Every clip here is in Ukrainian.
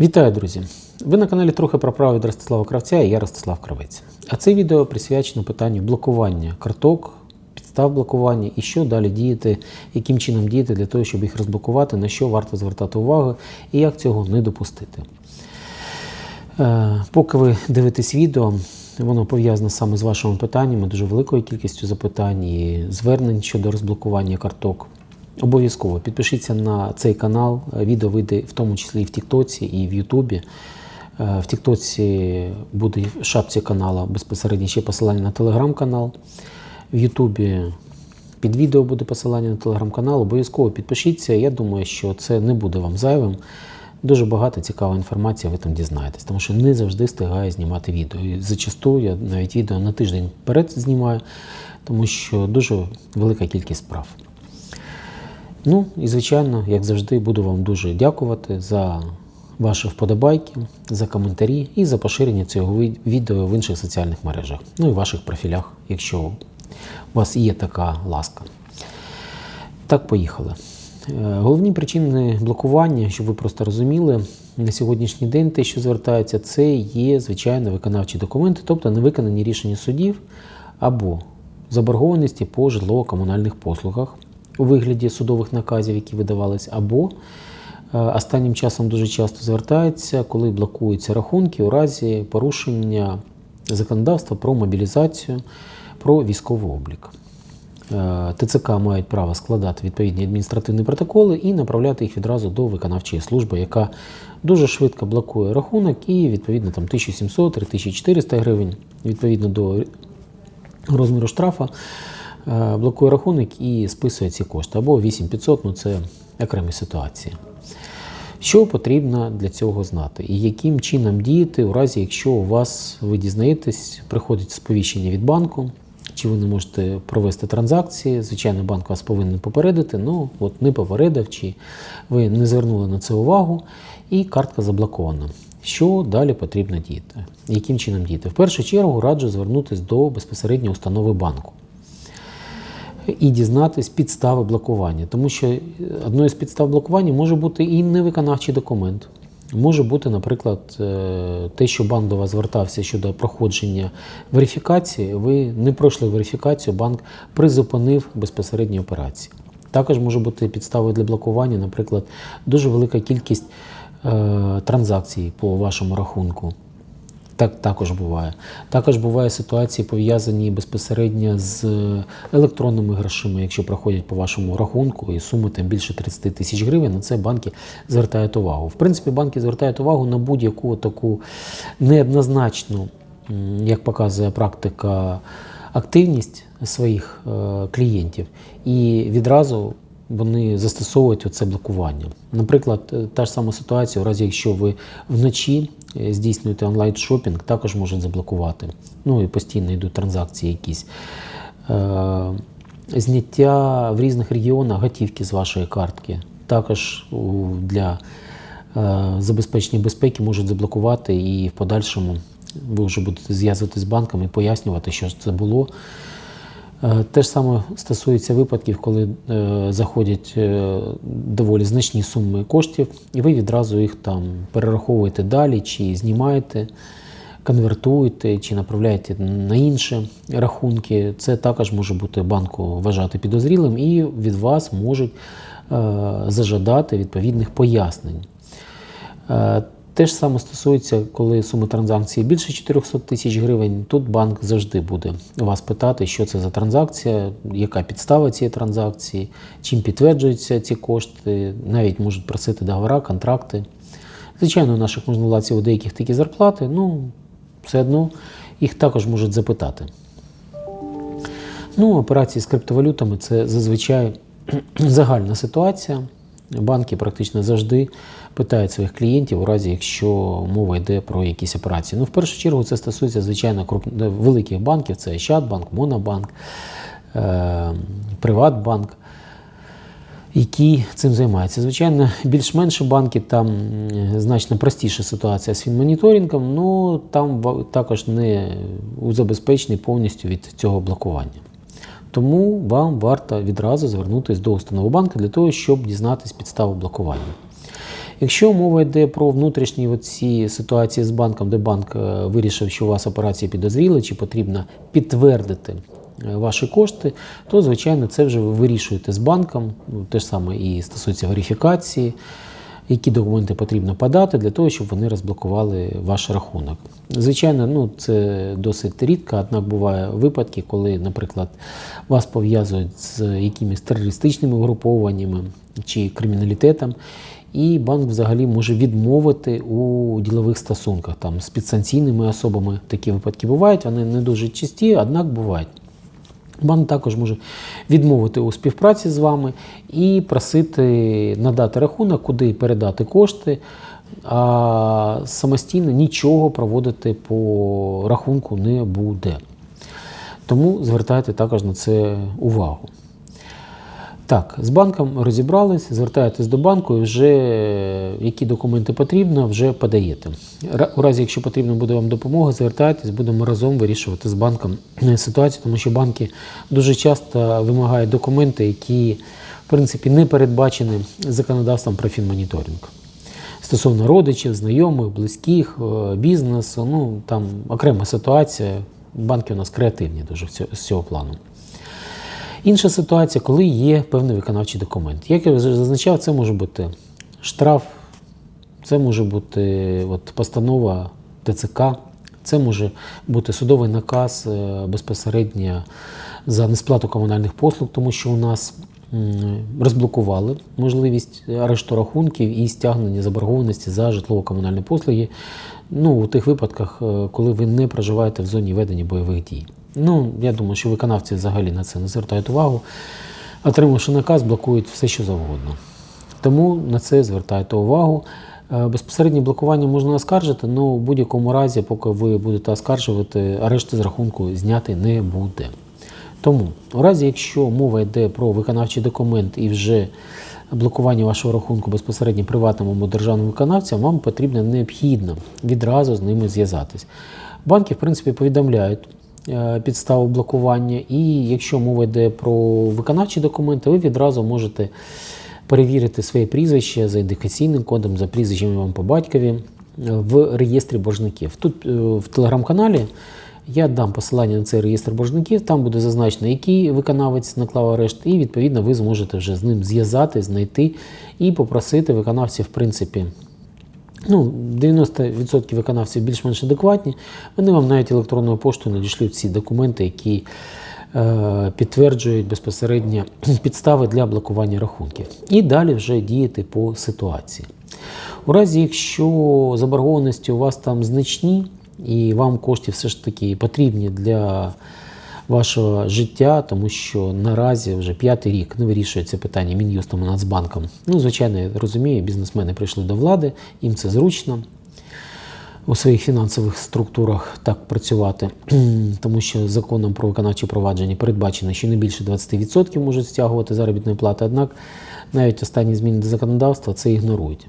Вітаю, друзі! Ви на каналі трохи про право від Ростислава Кравця і я Ростислав Кравець. А це відео присвячено питанню блокування карток, підстав блокування і що далі діяти, яким чином діяти для того, щоб їх розблокувати, на що варто звертати увагу і як цього не допустити. Е, Поки ви дивитесь відео, воно пов'язане саме з вашими питаннями, дуже великою кількістю запитань і звернень щодо розблокування карток. Обов'язково підпишіться на цей канал. Відео вийде в тому числі і в Тіктоці, і в Ютубі. Е, В Тіктоці буде в шапці канала безпосередньо ще посилання на телеграм-канал. В Ютубі під відео буде посилання на телеграм-канал. Обов'язково підпишіться. Я думаю, що це не буде вам зайвим. Дуже багато цікавої інформації ви там дізнаєтесь, тому що не завжди встигаю знімати відео. І зачасту я навіть відео на тиждень вперед знімаю, тому що дуже велика кількість справ. Ну і звичайно, як завжди, буду вам дуже дякувати за ваші вподобайки, за коментарі і за поширення цього відео в інших соціальних мережах, ну і ваших профілях, якщо у вас є така ласка. Так, поїхали. Е, Головні причини блокування, щоб ви просто розуміли, на сьогоднішній день те, що звертається, це є звичайно виконавчі документи, тобто невиконані рішення судів або заборгованості по житлово-комунальних послугах у вигляді судових наказів, які видавались, або е, останнім часом дуже часто звертається, коли блокуються рахунки у разі порушення законодавства про мобілізацію, про військовий облік. Е, ТЦК мають право складати відповідні адміністративні протоколи і направляти їх відразу до виконавчої служби, яка дуже швидко блокує рахунок і відповідно там 1700-3400 гривень відповідно до розміру штрафа блокує рахунок і списує ці кошти. Або 8500, ну це окремі ситуації. Що потрібно для цього знати? І яким чином діяти у разі, якщо у вас ви дізнаєтесь, приходить сповіщення від банку, чи ви не можете провести транзакції. Звичайно, банк вас повинен попередити, ну от не попередив, чи ви не звернули на це увагу, і картка заблокована. Що далі потрібно діяти? Яким чином діяти? В першу чергу раджу звернутися до безпосередньо установи банку і дізнатись підстави блокування. Тому що е, одною з підстав блокування може бути і невиконавчий документ. Може бути, наприклад, е, те, що банк до вас звертався щодо проходження верифікації, ви не пройшли верифікацію, банк призупинив безпосередні операції. Також може бути підставою для блокування, наприклад, дуже велика кількість е, транзакцій по вашому рахунку. Так також буває. Також буває ситуації пов'язані безпосередньо з електронними грошима, якщо проходять по вашому рахунку і суми там більше 30 тисяч гривень, на це банки звертають увагу. В принципі, банки звертають увагу на будь-яку таку неоднозначну, як показує практика, активність своїх е, клієнтів і відразу вони застосовують оце блокування. Наприклад, е, та ж сама ситуація, у разі якщо ви вночі е, здійснюєте онлайн-шопінг, також можуть заблокувати. Ну і постійно йдуть транзакції якісь. Е, Зняття в різних регіонах готівки з вашої картки. Також для забезпечення безпеки можуть заблокувати і в подальшому ви вже будете зв'язувати з банками і пояснювати, що це було. Е, Те ж саме стосується випадків, коли е, заходять е, доволі значні суми коштів, і ви відразу їх там перераховуєте далі, чи знімаєте, конвертуєте, чи направляєте на інші рахунки. Це також може бути банку вважати підозрілим, і від вас можуть зажадати відповідних пояснень. Те ж саме стосується, коли сума транзакції більше 400 тисяч гривень. Тут банк завжди буде вас питати, що це за транзакція, яка підстава цієї транзакції, чим підтверджуються ці кошти, навіть можуть просити договори, контракти. Звичайно, у наших можновладців у деяких такі зарплати, ну все одно їх також можуть запитати. Ну, операції з криптовалютами це зазвичай загальна ситуація. Банки практично завжди питають своїх клієнтів у разі, якщо мова йде про якісь операції. Ну, в першу чергу це стосується, звичайно, круп... великих банків: це Ощадбанк, Монобанк, е... Приватбанк, які цим займаються. Звичайно, більш-менші банки там значно простіша ситуація з фінмоніторингом, але там також не забезпечений повністю від цього блокування. Тому вам варто відразу звернутися до установи банку для того, щоб дізнатись підставу блокування. Якщо мова йде про внутрішні ці ситуації з банком, де банк е, вирішив, що у вас операції підозріли, чи потрібно підтвердити е, ваші кошти, то звичайно це вже ви вирішуєте з банком. Ну, те ж саме і стосується верифікації, які документи потрібно подати для того, щоб вони розблокували ваш рахунок. Звичайно, ну це досить рідко, однак буває випадки, коли, наприклад, вас пов'язують з якимись терористичними угрупованнями чи криміналітетом, і банк взагалі може відмовити у ділових стосунках там з підсанкційними особами. Такі випадки бувають, вони не дуже часті, однак бувають. Банк також може відмовити у співпраці з вами і просити надати рахунок, куди передати кошти, а самостійно нічого проводити по рахунку не буде. Тому звертайте також на це увагу. Так, з банком розібрались, звертаєтесь до банку і вже які документи потрібно, вже подаєте. У разі, якщо потрібна буде вам допомога, звертайтесь, будемо разом вирішувати з банком е, ситуацію, тому що банки дуже часто вимагають документи, які в принципі не передбачені законодавством про фінмоніторинг. Стосовно родичів, знайомих, близьких, е, бізнесу, ну там окрема ситуація. Банки у нас креативні дуже з цього плану. Інша ситуація, коли є певний виконавчий документ. Як я вже зазначав, це може бути штраф, це може бути от, постанова ТЦК, це може бути судовий наказ е, безпосередньо за несплату комунальних послуг, тому що у нас розблокували можливість арешту рахунків і стягнення заборгованості за житлово-комунальні послуги. Ну, у тих випадках, е, коли ви не проживаєте в зоні ведення бойових дій. Ну, я думаю, що виконавці взагалі на це не звертають увагу. Отримавши наказ, блокують все, що завгодно. Тому на це звертайте увагу. Е, Безпосереднє блокування можна оскаржити, але в будь-якому разі, поки ви будете оскаржувати, арешти з рахунку зняти не буде. Тому, у разі, якщо мова йде про виконавчий документ і вже блокування вашого рахунку безпосередньо приватним або державним виконавцям, вам потрібно необхідно відразу з ними зв'язатись. Банки, в принципі, повідомляють підставу блокування, і якщо мова йде про виконавчі документи, ви відразу можете перевірити своє прізвище за ідентифікаційним кодом, за прізвищем вам по батькові е, в реєстрі боржників. Тут е, в телеграм-каналі я дам посилання на цей реєстр боржників, там буде зазначено, який виконавець наклав арешт, і відповідно ви зможете вже з ним зв'язати, знайти і попросити виконавців, в принципі. Ну, 90% виконавців більш-менш адекватні. Вони вам навіть електронною поштою надішлють всі документи, які е, підтверджують безпосередньо підстави для блокування рахунків. І далі вже діяти по ситуації. У разі, якщо заборгованості у вас там значні, і вам кошти все ж таки потрібні для вашого життя, тому що наразі вже п'ятий рік не вирішується питання Мін'юстом і Нацбанком. Ну, звичайно, я розумію, бізнесмени прийшли до влади, їм це зручно у своїх фінансових структурах так працювати, тому що законом про виконавче провадження передбачено, що не більше 20% можуть стягувати заробітної плати. Однак навіть останні зміни до законодавства це ігнорують.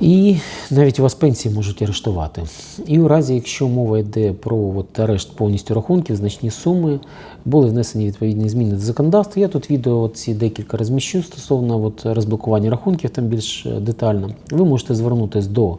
І навіть вас пенсії можуть арештувати. І у разі, якщо мова йде про от, арешт повністю рахунків, значні суми, були внесені відповідні зміни до законодавства. Я тут відео ці декілька розміщу стосовно от, розблокування рахунків, там більш е, детально. Ви можете звернутися до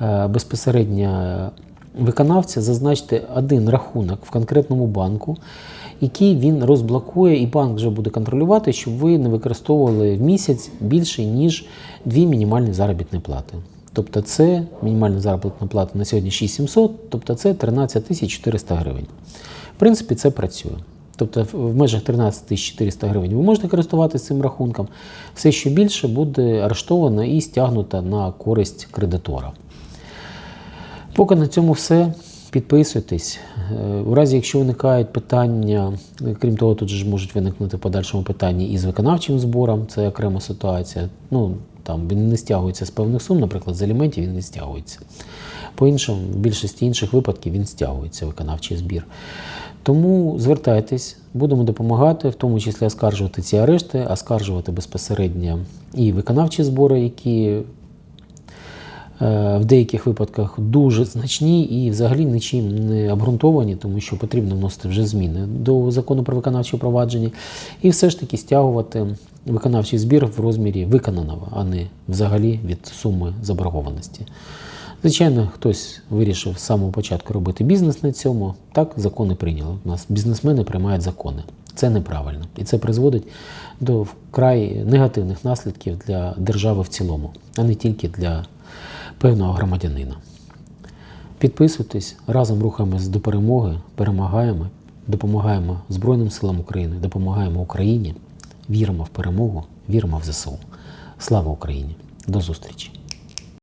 е, безпосередньо виконавця, зазначити один рахунок в конкретному банку, який він розблокує, і банк вже буде контролювати, щоб ви не використовували в місяць більше, ніж дві мінімальні заробітні плати. Тобто це мінімальна заробітна плата на сьогодні 6700, тобто це 13 400 гривень. В принципі, це працює. Тобто в межах 13 400 гривень ви можете користуватися цим рахунком. Все, що більше, буде арештовано і стягнуто на користь кредитора. Поки на цьому все. Підписуйтесь. Е, У разі, якщо виникають питання, е, крім того, тут ж можуть виникнути в подальшому питання із виконавчим збором, це окрема ситуація. Ну, там він не стягується з певних сум, наприклад, з аліментів він не стягується. По іншому, в більшості інших випадків він стягується, виконавчий збір. Тому звертайтесь, будемо допомагати, в тому числі оскаржувати ці арешти, оскаржувати безпосередньо і виконавчі збори, які в деяких випадках дуже значні і взагалі нічим не обґрунтовані, тому що потрібно вносити вже зміни до закону про виконавче провадження і все ж таки стягувати виконавчий збір в розмірі виконаного, а не взагалі від суми заборгованості. Звичайно, хтось вирішив з самого початку робити бізнес на цьому. Так закони прийняли. У нас бізнесмени приймають закони. Це неправильно. І це призводить до вкрай негативних наслідків для держави в цілому, а не тільки для певного громадянина. Підписуйтесь, разом рухаємось до перемоги, перемагаємо, допомагаємо Збройним силам України, допомагаємо Україні, віримо в перемогу, віримо в ЗСУ. Слава Україні! До зустрічі!